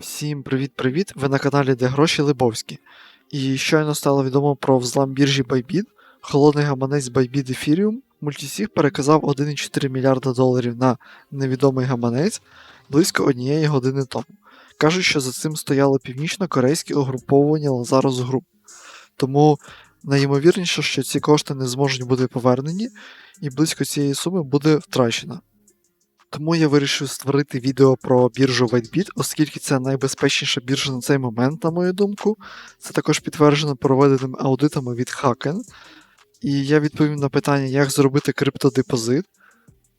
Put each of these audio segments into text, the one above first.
Всім привіт-привіт! Ви на каналі Де Гроші Либовські. І щойно стало відомо про взлам біржі Bybit. Холодний гаманець Bybit Ethereum Multisig переказав 1,4 мільярда доларів на невідомий гаманець близько однієї години тому. Кажуть, що за цим стояло північно-корейське угруповування Lazarus Group. Тому найімовірніше, що ці кошти не зможуть бути повернені, і близько цієї суми буде втрачено. Тому я вирішив створити відео про біржу WhiteBit, оскільки це найбезпечніша біржа на цей момент, на мою думку. Це також підтверджено проведеними аудитами від Haken. І я відповім на питання, як зробити криптодепозит,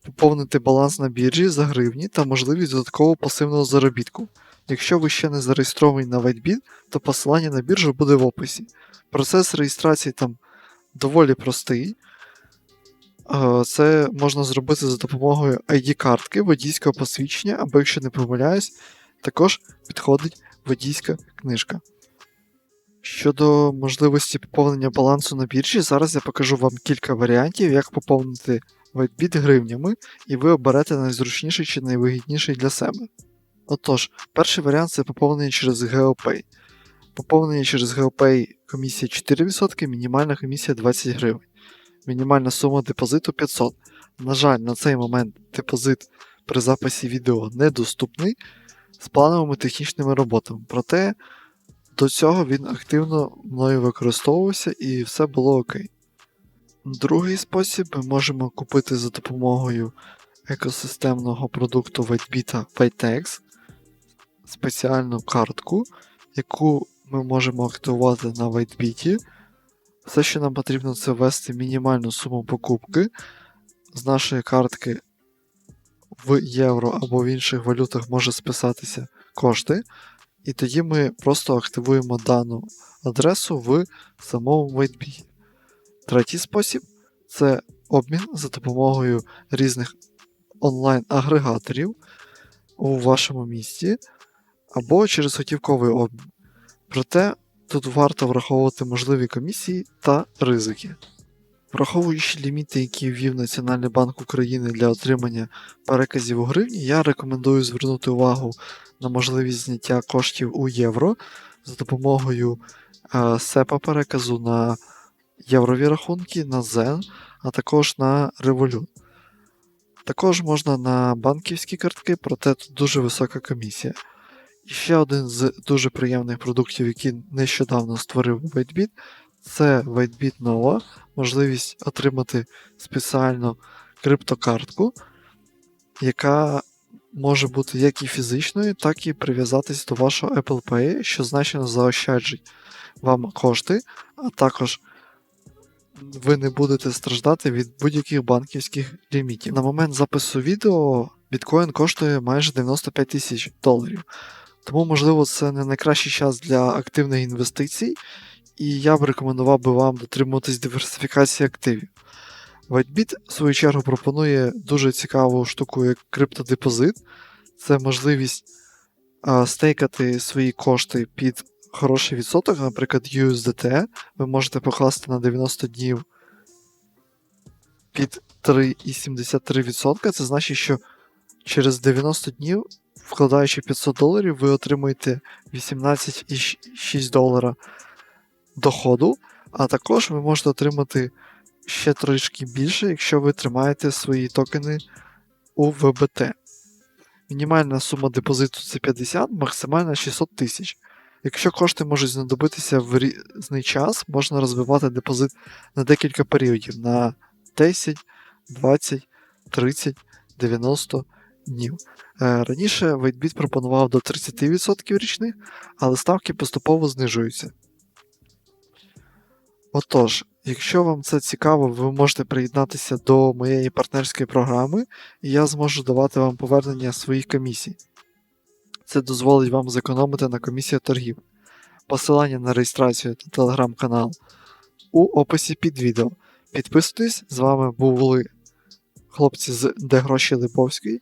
поповнити баланс на біржі за гривні та можливість додаткового пасивного заробітку. Якщо ви ще не зареєстровані на WhiteBit, то посилання на біржу буде в описі. Процес реєстрації там доволі простий. Е, Це можна зробити за допомогою ID-картки, водійського посвідчення, або, якщо не помиляюсь, також підходить водійська книжка. Щодо можливості поповнення балансу на біржі, зараз я покажу вам кілька варіантів, як поповнити WhiteBit гривнями, і ви оберете найзручніший чи найвигідніший для себе. Отож, перший варіант це поповнення через GeoPay. Поповнення через GeoPay комісія 4%, мінімальна комісія 20 гривень. Мінімальна сума депозиту 500. На жаль, на цей момент депозит при записі відео недоступний з плановими технічними роботами. Проте до цього він активно мною використовувався і все було окей. Другий спосіб ми можемо купити за допомогою екосистемного продукту WhiteBit WhiteX спеціальну картку, яку ми можемо активувати на WhiteBit. Все, що нам потрібно, це ввести мінімальну суму покупки з нашої картки в євро або в інших валютах може списатися кошти. І тоді ми просто активуємо дану адресу в самому WhiteBit. Третій спосіб це обмін за допомогою різних онлайн-агрегаторів у вашому місті або через готівковий обмін. Проте тут варто враховувати можливі комісії та ризики. Враховуючи ліміти, які ввів Національний банк України для отримання переказів у гривні, я рекомендую звернути увагу на можливість зняття коштів у євро за допомогою е, СЕПа переказу на єврові рахунки, на Zen, а також на Revolut. Також можна на банківські картки, проте тут дуже висока комісія. Ще один з дуже приємних продуктів, який нещодавно створив WhiteBit, це WhiteBit Nova, можливість отримати спеціальну криптокартку, яка може бути як і фізичною, так і прив'язатись до вашого Apple Pay, що значно заощаджить вам кошти, а також ви не будете страждати від будь-яких банківських лімітів. На момент запису відео біткоін коштує майже 95 тисяч доларів. Тому, можливо, це не найкращий час для активних інвестицій, і я б рекомендував би вам дотримуватись диверсифікації активів. WhiteBit, в свою чергу, пропонує дуже цікаву штуку, як криптодепозит. Це можливість а, стейкати свої кошти під хороший відсоток, наприклад, USDT. Ви можете покласти на 90 днів під 3,73%. Це значить, що через 90 днів, вкладаючи 500 доларів, ви отримуєте 18,6 долара доходу, а також ви можете отримати ще трошки більше, якщо ви тримаєте свої токени у ВБТ. Мінімальна сума депозиту це 50, максимальна 600 тисяч. Якщо кошти можуть знадобитися в різний час, можна розвивати депозит на декілька періодів на 10, 20, 30, 90 днів. Е, Раніше WhiteBit пропонував до 30% річних, але ставки поступово знижуються. Отож, якщо вам це цікаво, ви можете приєднатися до моєї партнерської програми, і я зможу давати вам повернення своїх комісій. Це дозволить вам зекономити на комісію торгів. Посилання на реєстрацію та телеграм-канал у описі під відео. Підписуйтесь, з вами були хлопці з Де Гроші Липовської.